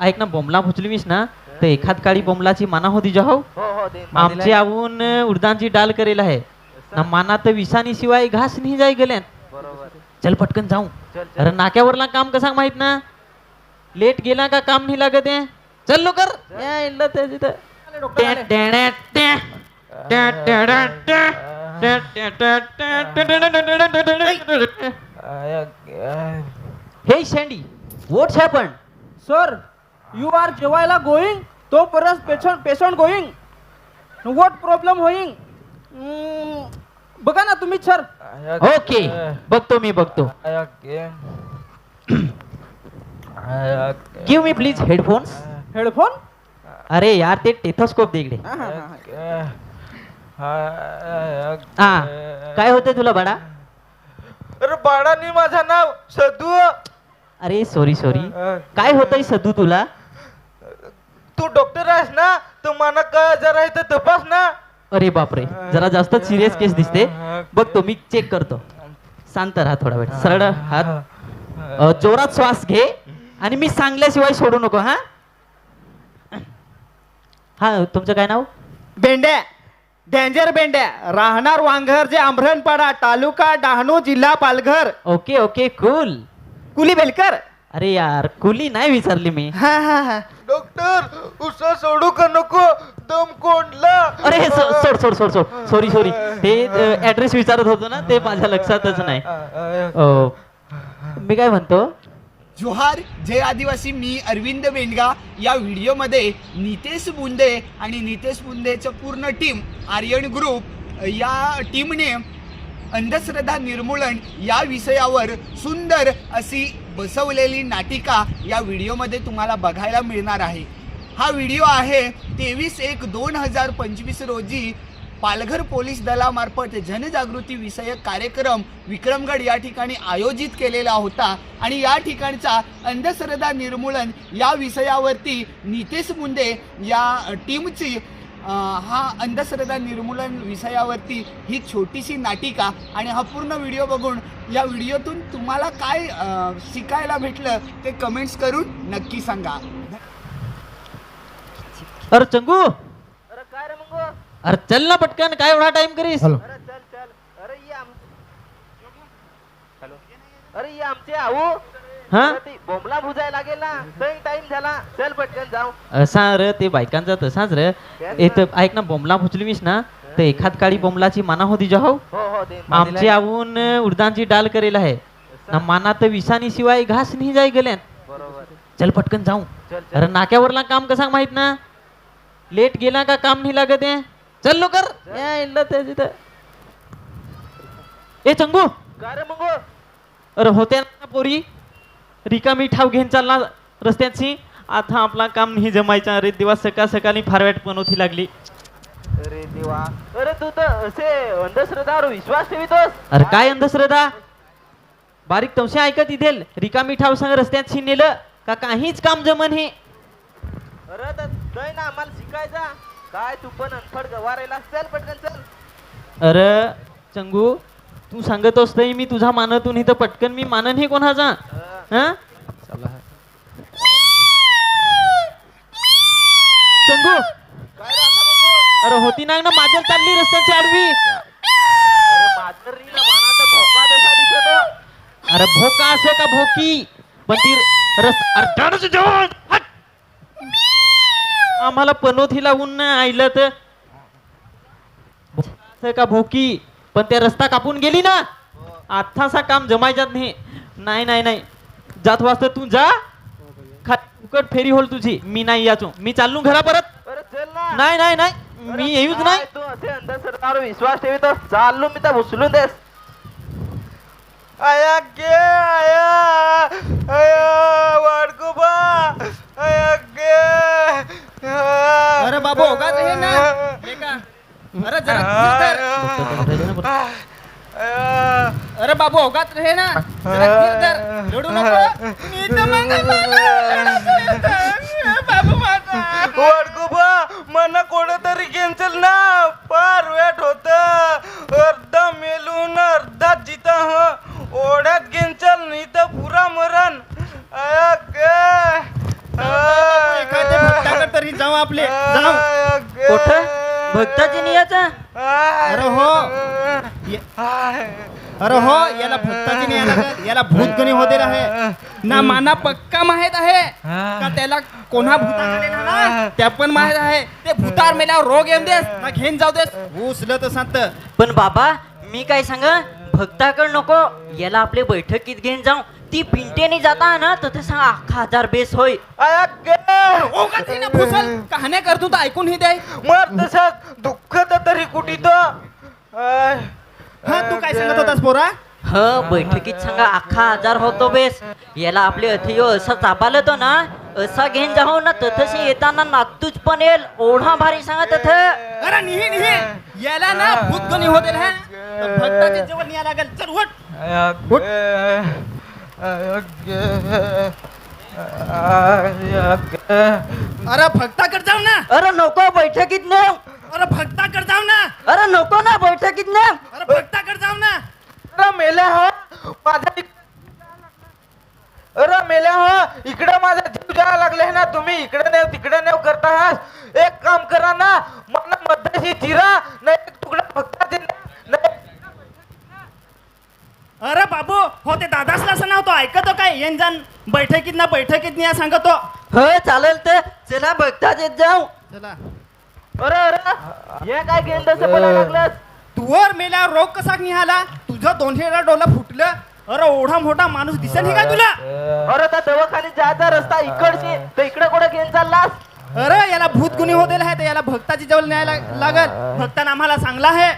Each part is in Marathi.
ऐक ना बोमला मीस ना तर एखाद काळी बोमलाची माना होती जाऊ आमचे आवून उडदांची डाल करेल आहे ना माना तर विसानी शिवाय घास नाही जाय गेले चल पटकन जाऊ अरे नाक्यावरला काम कसा माहीत ना लेट गेला का काम नाही लागत आहे चल लो कर हे शेंडी what's happen sir you are जेवायला गोईंग तो परत patient patient going what problem होईंग बघा ना तुम्ही सर ओके बघतो मी बघतो. Give me please headphones headphone अरे यार ते टेथोस्कोप दे इकडे. हा काय होतंय तुला बाळा? अरे बाळानी माझं नाव सदू. अरे सॉरी सॉरी काय होतंय सदू तुला? तू डॉक्टर आहेस ना तर मला काय आजार आहे तर तपास ना. अरे बापरे जरा जास्त सिरियस केस दिसते. बघतो मी चेक करतो. शांत राहा थोडा वेळ. सरळ हात. अ, जोरात श्वास घे आणि मी सांगल्याशिवाय सोडू नको हा? हा तुमचं काय नाव? बेंड्या डेंजर बेंड्या. राहणार वांघर जे आंभरणपाडा तालुका डहाणू जिल्हा पालघर. ओके ओके कूल कुली बेलकर. अरे यार कुली नाही विचारली मी. हा हा हा. डॉक्टर उसा सोडू का नको? दम कोंडला. अरे हे सो- सोड सोड सोड सोड. सॉरी सॉरी ते ऍड्रेस विचारत होतो ना ते माझ्या लक्षातच नाही. अ, मी काय म्हणतो? जोहार जय आदिवासी मी अरविंद बेंडगा या व्हिडिओमध्ये नितेश बुंदे आणि नितेश बुंदेचं पूर्ण टीम आर्यन ग्रुप या टीमने अंधश्रद्धा निर्मूलन या विषयावर सुंदर अशी बसवलेली नाटिका या व्हिडिओमध्ये तुम्हाला बघायला मिळणार आहे. हा व्हिडिओ आहे तेवीस एक दोन हजार पंचवीस रोजी पालघर पोलीस दलामार्फत जनजागृती विषयक कार्यक्रम विक्रमगड या ठिकाणी आयोजित केलेला होता आणि या ठिकाणचा अंधश्रद्धा निर्मूलन या विषयावरती नितेश मुंडे या टीमची हा अंधश्रद्धा निर्मूलन विषयावरती ही छोटीशी नाटिका आणि हा पूर्ण व्हिडिओ बघून या व्हिडिओतून तुम्हाला काय शिकायला भेटलं ते कमेंट्स करून नक्की सांगा. अरे चंगू! अरे काय रे मंगो? अरे चल ना पटकन काय एवढा टाइम करीस? अरे चल चल. अरे ये आम हॅलो. अरे ये आमचे आऊ. हा? बोंबला भुजायला लागेल ना. टाइम झाला. चल पटकन जाऊ. असा र ते बायकांचा तसाच र. येत ऐक ना बोंबला भुचलीस ना. तर एखाद काळी बोंबलाची माना होती जो हो? हो हो दे आमचे आऊन उडदांची डाल करेल आहे. ना माना तर विसानी शिवाय घास नाही जाय गेल्यान. बरोबर. चल पटकन जाऊ. अरे नाक्यावरला काम कसा माहीत ना? लेट गेला का काम नाही लागत आहे? चल लवकर. ए चंगू. अरे होत्या ना पोरी. रिकामी ठाव घेऊन चालला रस्त्याची. आता आपला काम नाही जमायचा. अरे दिवस सकाळ सकाळी फारवॅट पण होती लागली. अरे देवा. अरे तू तर असे अंधश्रद्धावर विश्वास ठेवितोस. अरे काय अंधश्रद्धा? बारीक तवशे ऐकत इथेल रिकामी ठाव संग रस्त्यात नेलं का काहीच काम जमन हे? अरे तर ना आम्हाला शिकायचा. काय तू पण अनफड गवारायला चल पटकन चल. अरे चंगू तू सांगत असतो मी तुझा मानतून इथं पटकन मी मानन हे कोणाचा? हा? चंदू! अरे होती ना ना माझ्या चालली रस्त्याची आडवी. अरे भोका असे का भोकी पण ती आम्हाला पनोथी लावून नाही आईला तर. का भोकी पण त्या रस्ता कापून गेली ना. आत्तासा काम जमायच्यात नाही. नाही नाही नाही. जात वाजता तू जा. फुकट फेरी होल तुझी. मी नाही याचो. मी चाललो घरा परत. नाही नाही नाही. मी येऊच नाही. तू असे अंधश्रद्धावर विश्वास ठेवितोस चाललो मी तर उचलून देस. आया गे आया. आया वाडगोबा आया गे. अरे बाबू हे हे का? अरे जरा धर. अरे बाबू होगात रे ना. जरा धीर धर. रडू नको. मी तर मग बाबू माझा. मना कोणतरी कॅन्सल ना. फार वेट होत. अर्धा मेलून अर्धा जिता ह. ओढ्यात कॅन्सल नाही तर पुरा मरण. आणि जाऊ आपले. जाऊ. कुठं? भक्ताची नियाचा अरे हो. अरे हो याला भक्ताची नाही लागत याला भूतगणी होते आहे. ना माना पक्का माहीत आहे का त्याला कोणा ना? त्या पण माहीत आहे. ते भूतार मेल्यावर रोग येऊन देस ना घेऊन जाऊ देस. उचल तर सांगत. पण बाबा मी काय सांग भक्ताकड नको. याला आपले बैठकीत घेऊन जाऊ. ती पिंटेने जाता ना तर ते सांग अख्खा हजार बेस होय. भूसल कहाण्या करतो तर ऐकून ही दे. मग तसंच दुःख तर तरी कुठे तो? हा तू काय सांगत होतास पोरा? ह बैठकीत सांगा अख्खा हजार होतो बेस. याला आपले अथयो असा चापाल तो ना असा घेऊन जाऊ ना तथशी येताना नातूच पण येईल. ओढा भारी सांगा तथ. अरे निही निही. याला ना भूतगणी होते तर भक्ताचे जेवण या लागेल. चल उठ. अरे भक्ताकडे जाऊ ना. अरे नको बैठकीत ने अरे जाऊ ना अरे नको ना बैठकीत ने अरे भक्ताकडे जाऊ ना अरे मेल्या हो? माझा अरे मेल्या हो? इकडे माझा जीव जायला लागले ना तुम्ही. इकडे नेव तिकडे नेव करता आहात एक काम करा ना मला मध्यशी चिरा नाही एक तुकडा फक्त अरे बाबू हो ते दादासला असं नव्हतं ऐकतो काय? येन जाण. बैठकीत ना बैठकीत नाही सांगतो. हो चालेल तर चला भक्तात येत जाऊ. चला. अरे अरे. हे काय तसं बोलायला लागलास? तुवर मेल्यावर रोग कसा निघाला? तुझं दोनशे डोला फुटलं. अरे ओढा मोठा माणूस दिसेल नाही का तुला? अरे त्या दवाखान्यात जायचा रस्ता इकडची तर इकडे कुठे घेऊन चाललास? अरे याला भूत गुन्हे होते आहे तर याला भक्ताची जवळ न्यायला लागल. भक्तानं आम्हाला सांगला आहे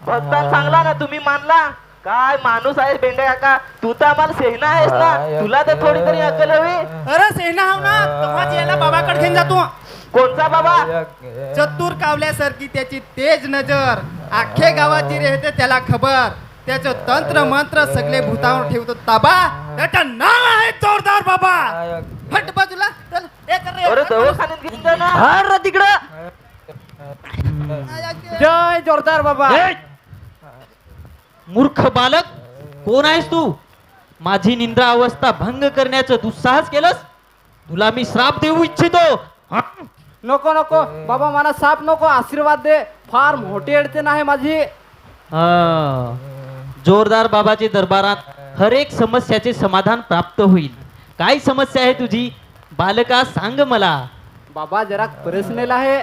भक्तान सांगला ना तुम्ही मानला? काय माणूस आहेस बेंडे काका? तू तर आम्हाला सेना आहेस ना? तुला तर थोडी तरी अक्कल हवी. अरे सेना हाव ना. तेव्हाच याला बाबाकडे घेऊन जातो. कोणचा बाबा? चतुर कावल्यासारखी त्याची तेज नजर. अख्खे गावाची रेहते त्याला खबर. त्याचं तंत्र मंत्र सगळे भूतावर ठेवतो. ताबा त्याचं नाव आहे जोरदार बाबा. हट बाजूला. चल कर रे. अरे तिकडं. जय जोरदार बाबा. मूर्ख बालक कोण आहेस तू? माझी निंद्रा अवस्था भंग करण्याचं दुस्साहस केलंस? तुला मी श्राप देऊ इच्छितो. हा? नको नको. बाबा मला साप नको. आशीर्वाद दे. फार मोठी अडचण आहे माझी. हा. जोरदार बाबाच्या दरबारात हर एक समस्याचे समाधान प्राप्त होईल. काय समस्या आहे तुझी? बालका सांग मला. बाबा जरा पर्सनल आहे.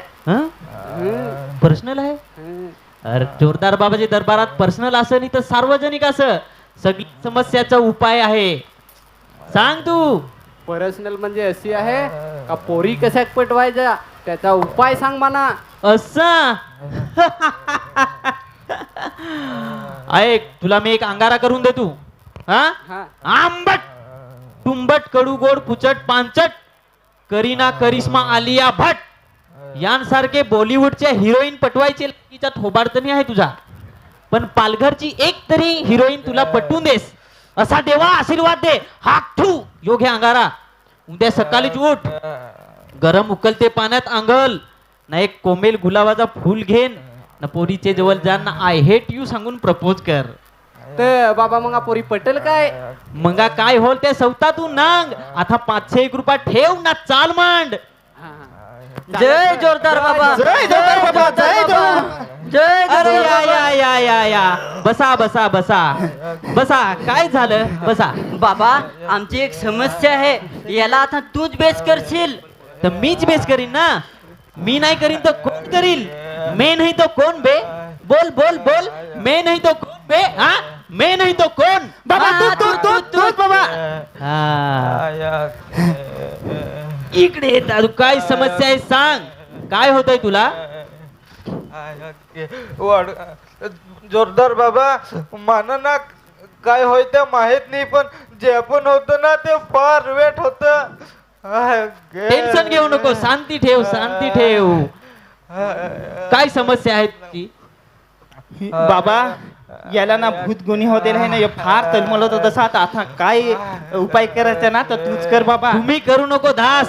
पर्सनल आहे? अरे जोरदार बाबाच्या दरबारात पर्सनल असं नाही तर सार्वजनिक असं. सगळी समस्याचा उपाय आहे. सांग तू. पर्सनल म्हणजे अशी आहे का पोरी कशा पटवायच्या? त्याचा उपाय सांग मला. असा? ऐक तुला मी एक अंगारा करून दे तू हा. आंबट तुंबट कडू गोड पुचट पांचट करीना करिश्मा आलिया भट यांसारखे बॉलिवूडच्या हिरोईन पटवायचे लायकीचा थोबाडतणी आहे तुझा. पण पालघरची एक तरी हिरोईन तुला पटवून देस. असा देवा आशीर्वाद दे. हाक ठू योग्य अंगारा. उद्या सकाळीच उठ. गरम उकलते पाण्यात आंघल ना एक कोमेल गुलाबाचा फूल घेन. ना पोरीचे जवळ जाण ना आय हेट यू सांगून प्रपोज कर. ते बाबा मग पोरी पटेल काय? मंगा काय होल ते सवतातून नांग. आता पाचशे एक रुपया ठेव ना चाल मांड. जय जोरदार बाबा. जय जोरदार बाबा, जय जय अरे या या या या या. बसा बसा बसा. बसा. काय झालं? बसा. बाबा आमची एक समस्या आहे. याला आता तूच बेस करशील. तर मीच बेस करीन ना? मी नाही करीन तर कोण करील? मे नाही तो कोण बे? बोल बोल बोल. मे नाही तो कोण बे? हा? मे नाही तो कोण? बाबा, तू, तू, तू, तू, बाबा. इकडे येत तू काय समस्या आहे सांग. काय होतंय तुला? वाढ जोरदार बाबा. मला ना काय होय ते माहीत नाही पण जे पण होत ना ते फार वेट होत. टेन्शन घेऊ नको शांती ठेव शांती ठेव. काय समस्या आहे तुझी बाबा याला ना भूतगुणी होते आहे ना हे फार तलमल होतं. तसा आता आता काय उपाय करायचा ना? तर तूच कर बाबा. तुम्ही करू नको दास.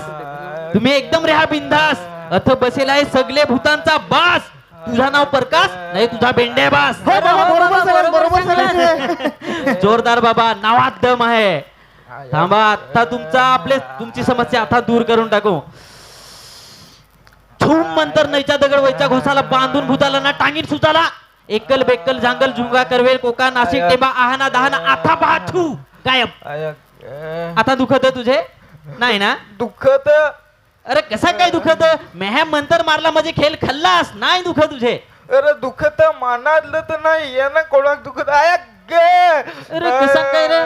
तुम्ही एकदम रेहा बिंदास अथ बसेल आहे सगळे भूतांचा बास. तुझा नाव प्रकाश नाही तुझा बेंडे बास. हो. जोरदार बाबा नावात दम आहे. थांबा आता तुमचा आपले तुमची समस्या आता दूर करून टाकू. धूम मंतर नैच्या दगड वैच्या घोसाला बांधून भूताला ना टांगीन सुताला. एकल बेकल जांगल झुंगा करवेल कोका नाशिक टेबा आहाना दहाना आता पाहू गायब. आता दुखत तुझे? नाही ना? दुःखत? अरे कसा काय दुखत? मेहॅम मंतर मारला म्हणजे खेळ खाल्लास नाही दुखत तुझे. अरे दुखत मानातलं तर नाही यानं कोणाक दुखत? आहे गे. अरे कसा काय रे?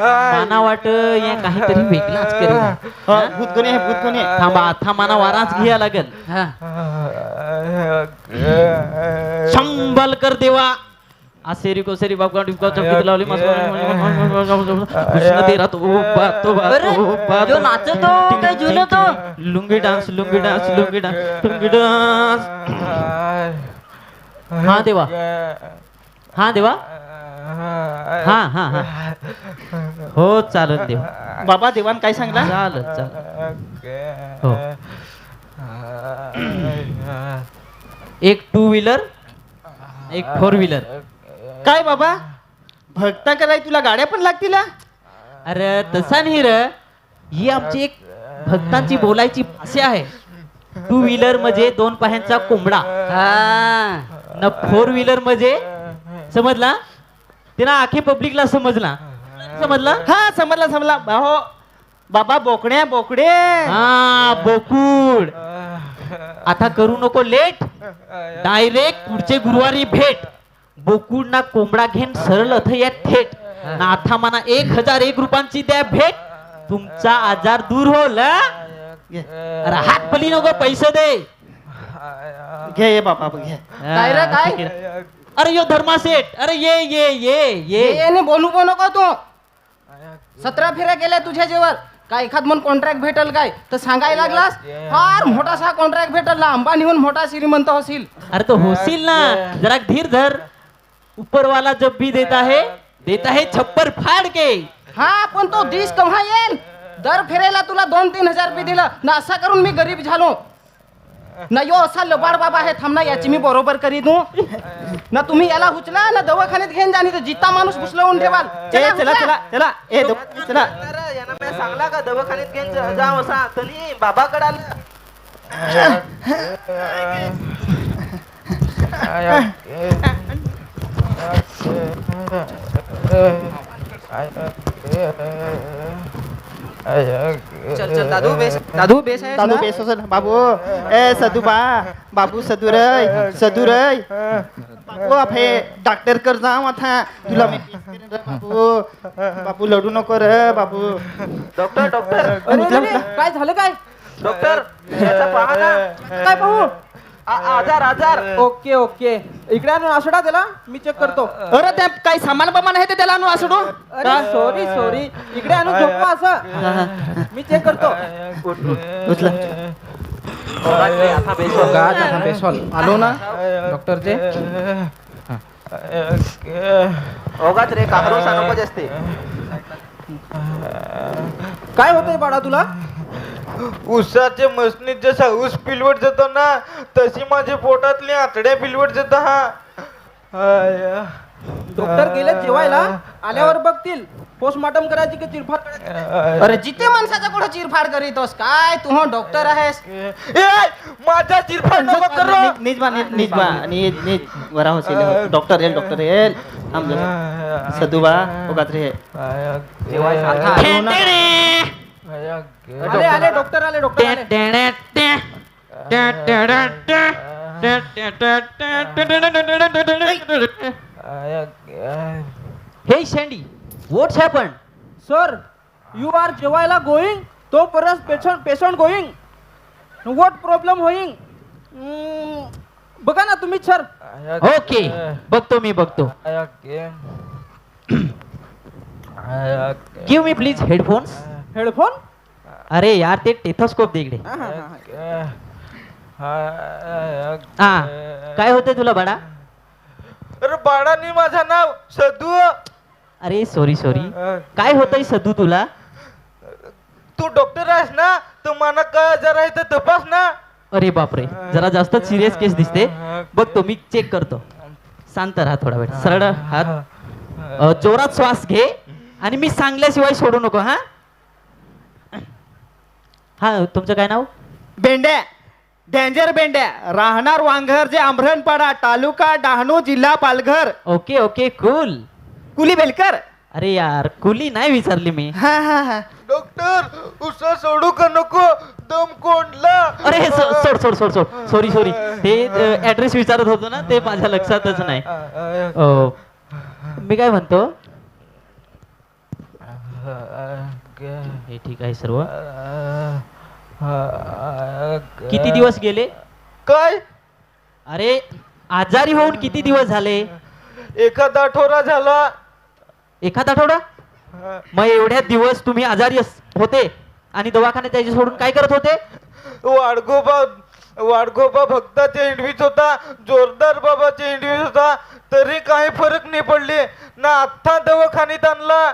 माना वाट या काहीतरी वेगळाच करेल हा, भूतगणी आहे भूतगणी. थांबा आता माना वाराच घ्या लागेल. हा. शंभल कर देवा आसेरी कोसेरी बापगा टिपका चमकीत लावली मस्त तेरा तो बातो बातो बातो नाचतो काय झुलतो lungi dance lungi dance lungi dance lungi dance. हा देवा. हा देवा. हा हा हा. हो चालत देव बाबा देवान काय सांगला? चालत चालत हो. एक टू व्हीलर एक फोर व्हीलर काय बाबा? भक्ता कराय तुला गाड्या पण लागतील हा? अरे तसा नाही र. ही आमची एक भक्तांची बोलायची भाषा आहे. टू व्हीलर म्हणजे दोन पायांचा कोंबडा. हा. न फोर व्हीलर म्हणजे समजला? ते ना आखे पब्लिकला समजला. समजला? हा समजला समजला. हो बाबा बोकड्या बोकडे. हा बोकुड. आता करू नको लेट. डायरेक्ट पुढचे गुरुवारी भेट. बोकुड ना कोंबडा घेऊन सरळ अथ या थेट. ना आता मना एक हजार एक रुपयांची द्या भेट. तुमचा आजार दूर होल हा? अरे हात पली नको पैसे दे. घे बाबा घे. काय रे, काय? अरे यो धर्मा सेठ अरे ये ये ये ये. ये बोलू पण नको तू? सतरा फेऱ्या केल्या तुझ्या जेवर काय एखाद मन कॉन्ट्रॅक्ट भेटल काय? तर सांगायला लागलास? फार मोठासा कॉन्ट्रॅक्ट भेटल. ना अंबानीहून मोठा श्रीमंत होशील. अरे तो होशील ना. जरा धीर धर. ऊपर वाला जब भी देता है देता है छप्पर फाड़ के. हा पण तो दिस कव्हा येईल? दर फेऱ्याला तुला दोन तीन हजार रुपये दिलं. ना असा करून मी गरीब झालो. ना यो असा लबाड बाबा आहे थांब ना याची मी बरोबर करी तू ना तुम्ही याला उचला ना दवाखान्यात घेऊन जा नाही तर जिता माणूस उचलवून ठेवाल ए, चला चला चला ए दो- चला यानं मी सांगला का दवाखान्यात घेऊन जा- जा असा तरी बाबाकडे आलं चल चल दादू बेस दादू बेस आहे दादू बेस असेल बाबू ए सदू बा बाबू सदू रय सदू रय बाबू आपे डॉक्टर कर जाऊ आता तुला मी बाबू बाबू लढू नको रे बाबू डॉक्टर डॉक्टर. काय झालं काय? डॉक्टर याचा पहा ना काय पाहू आ- आजार आजार. Okay okay. इकडे आणून आसडा त्याला? मी चेक करतो. अरे त्या काही सामान बामान आहे ते त्याला आणू असडू अरे सॉरी सॉरी इकडे आणून झोपवा असं. मी चेक करतो. आलो ना डॉक्टरचे ओगाच रे असते. काय होतंय बाळा तुला? उसाचे मसनीत जसा ऊस पिलवट जातो ना तशी माझ्या पोटातली आतड्या पिलवट जात हा. आय. डॉक्टर गेले जेवायला आल्यावर बघतील. पोस्टमॉर्टम करायची की चिरफाड करायची? अरे जिथे माणसाचा कुठं चिरफाड करीतोस? काय? तू हो डॉक्टर आहेस? ए, माझा चिरफाड नको करू. नीज बा नीज नीज बा नीज नीज. वरा होशील. डॉक्टर येईल डॉक्टर येईल थांब जरा. सदू बा उगाच रे. आले आले डॉक्टर आले डॉक्टर आले हे शँडी what's happen sir you are जेवायला गोईंग तो परत patient patient going what problem होईंग बघा ना तुम्ही सर ओके बघतो मी बघतो give me please headphones headphone? अरे यार ते टेथोस्कोप दे इकडे. हा काय होते तुला बाळा? अरे बाळानी माझं नाव सदू. अरे सॉरी सॉरी काय होतंय सदू तुला? तू डॉक्टर आहेस ना? तर मला काय आजार आहे तर तपास ना. अरे बापरे जरा जास्त सिरियस केस दिसते. बघतो मी चेक करतो. शांत राहा थोडा वेळ. सरळ हात. जोरात श्वास घे आणि मी सांगल्याशिवाय सोडू नको हा? हा तुमचं काय नाव? बेंड्या. डेंजर बेंड्या. राहणार वांघर जे आंभरणपाडा तालुका डहाणू जिल्हा पालघर. ओके ओके कूल कुली बेलकर. अरे यार कुली नाही विचारली मी. हा हा हा. डॉक्टर उसा सोडू का नको? दम कोंडला. अरे हे सो- सोड सोड सोड सोड. सॉरी सॉरी ते ऍड्रेस विचारत होतो ना ते माझ्या लक्षातच नाही. ओ, मी काय म्हणतो? हे ठीक आहे सर्व. किती दिवस गेले? काय? अरे आजारी होऊन किती दिवस झाले? एखादा आठवडा झाला. एखादा आठवडा? मग एवढ्या दिवस तुम्ही आजारी अस- होते आणि दवाखान्यात त्याचे सोडून काय करत होते? वाडगोबा वाडगोबा भक्ताचे हिंडवीत होता जोरदार बाबाचे हिंडवीत होता तरी काही फरक नाही पडले. ना आत्ता दवाखान्यात आणला.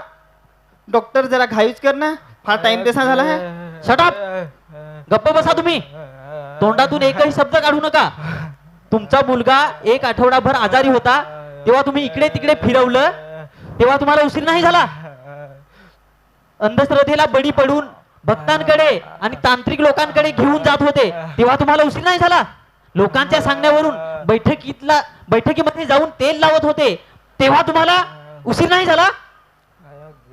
डॉक्टर जरा घाईच कर ना. फार टाइम देसा झाला है. शटाप गप्प बसा तुम्ही. तोंडातून एकही शब्द काढू नका. तुमचा मुलगा एक आठवडाभर आजारी होता. तेव्हा तुम्ही इकडे तिकडे फिरवलं तेव्हा तुम्हाला उशीर नाही झाला? अंधश्रद्धेला बळी पडून भक्तांकडे आणि तांत्रिक लोकांकडे घेऊन जात होते तेव्हा तुम्हाला उशीर नाही झाला? लोकांच्या सांगण्यावरून बैठकीतला बैठकीमध्ये जाऊन तेल लावत होते तेव्हा तुम्हाला उशीर नाही झाला?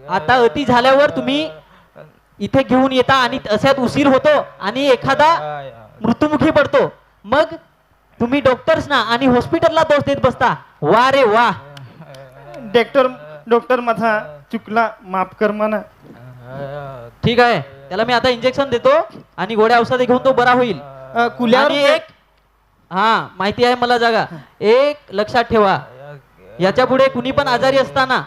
आता अति झाल्यावर तुम्ही इथे घेऊन येता आणि अशात उशीर होतो आणि एखादा मृत्युमुखी पडतो. मग तुम्ही डॉक्टर्सना आणि हॉस्पिटलला दोष देत बसता. वा रे वा. डॉक्टर डॉक्टर माझा चुकला माफ कर म्हणा. ठीक आहे. त्याला मी आता इंजेक्शन देतो आणि गोड्या औषधे घेऊन तो बरा होईल. अ, कुल्यावर आणि एक हा माहिती आहे मला जागा. एक लक्षात ठेवा. याच्यापुढे कुणी पण आजारी असताना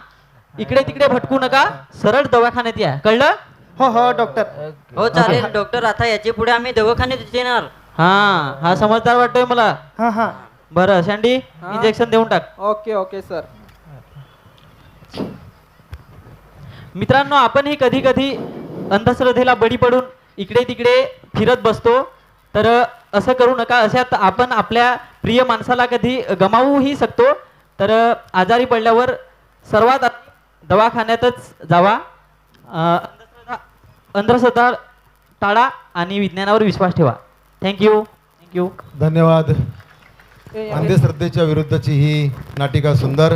इकडे तिकडे भटकू नका. सरळ दवाखान्यात या. कळलं? हो हो डॉक्टर हो चालेल. डॉक्टर आता याच्यापुढे आम्ही दवाखान्यात येणार. हा हा समजदार वाटतोय मला. हा हा. बरं सँडी इंजेक्शन देऊन टाक. ओके ओके सर मित्रांनो आपणही कधी कधी अंधश्रद्धेला बळी पडून इकडे तिकडे फिरत बसतो. तर असं करू नका. अशात आपण आपल्या प्रिय माणसाला कधी गमावूही शकतो. तर आजारी पडल्यावर सर्वात आधी दवाखान्यातच जावा. अं, अंधश्रद्धा टाळा आणि विज्ञानावर विश्वास ठेवा. थँक्यू थँक्यू धन्यवाद. अंधश्रद्धेच्या विरुद्धची ही नाटिका सुंदर.